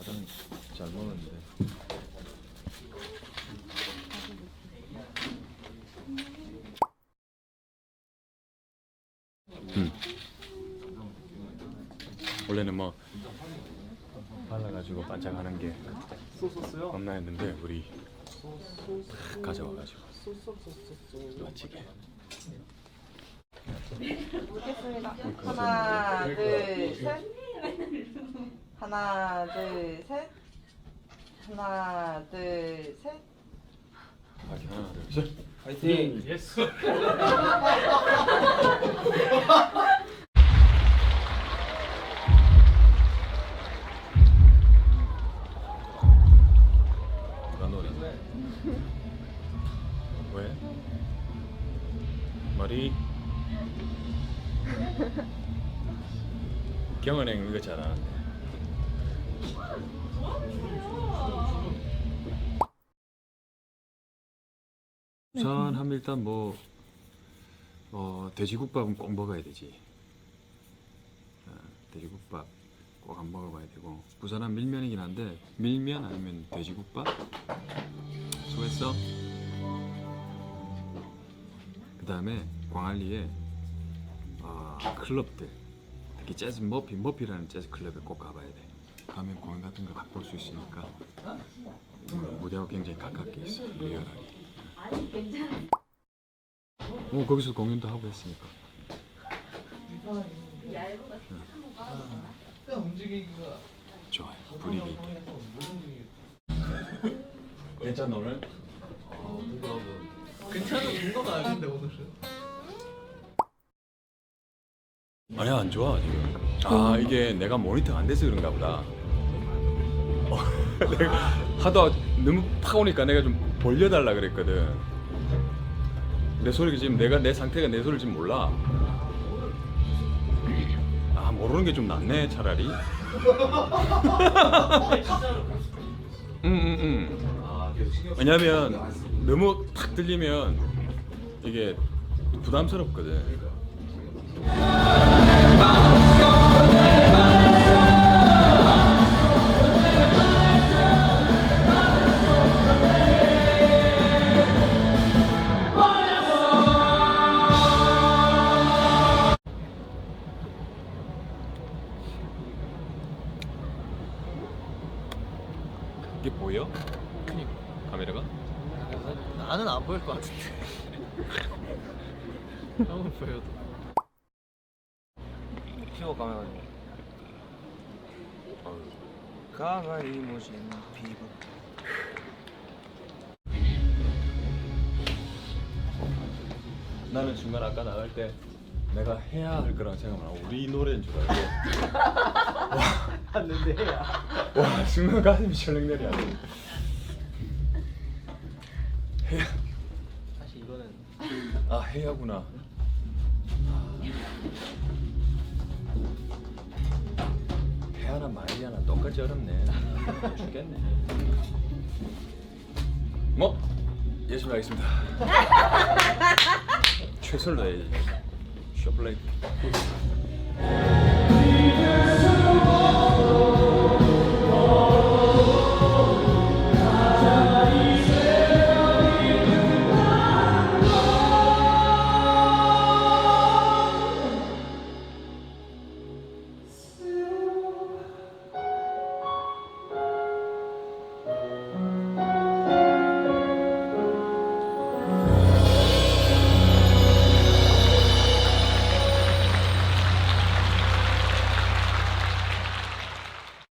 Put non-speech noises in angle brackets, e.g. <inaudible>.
가장 잘 먹었는데. 음. 원래는 뭐 발라가지고 반짝하는 게 없나 했는데 우리 탁 가져와가지고 맛지게 먹겠습니다. 하나, 둘, 셋. 하나, 둘, 셋. 하나, 둘, 셋. 둘셋 파이팅! 예스! 누가 노래 왜? 머리 <laughs> 경은행 이거 잘하는데 우선 하면 일단 뭐 어, 돼지국밥은 꼭 먹어야 되지. 어, 돼지국밥 꼭 안 먹어봐야 되고. 부산 은 밀면이긴 한데 밀면 아니면 돼지국밥? 수고했어. 그 다음에 광안리에 어, 클럽들. 특히 재즈 머피 머피라는 재즈 클럽에 꼭 가봐야 돼 가면 공연 같은 거볼수 있으니까 음, 무대하고 굉장히 가깝게 있어 리얼하게. 어 거기서 공연도 하고 했으니까. 좋아요. 분위기 있게. 괜찮아 오늘? 괜찮은 건 아닌데 오늘은 아니야 안 좋아 지금. 아 이게 내가 모니터가 안 돼서 그런가 보다. 어, 내가 하도 너무 팍 오니까 내가 좀 벌려달라 그랬거든. 내 소리가 지금 내가 내 상태가 내 소리를 지금 몰라. 아 모르는 게 좀 낫네 차라리. 응응응 <laughs> 왜냐면 너무 탁 들리면 이게 부담스럽거든 보여? 카메라가? 나는 안 보일 것 같은데. <laughs> 형은 보여도. 피부 가면 가만히 모진 피부. 나는 중간 아까 나갈 때 내가 해야 할 거랑 생각만 하고 우리 노래인 줄 알고. <laughs> 했는데 해야 와 순간 가슴이 철렁 내려 해야. 사실 이거는 아 해야구나. 해야나 말이야나. 똑같이 어렵네. 죽겠네. 뭐? 열심히 하겠습니다. <laughs> 최선을 다해야지 쇼플레이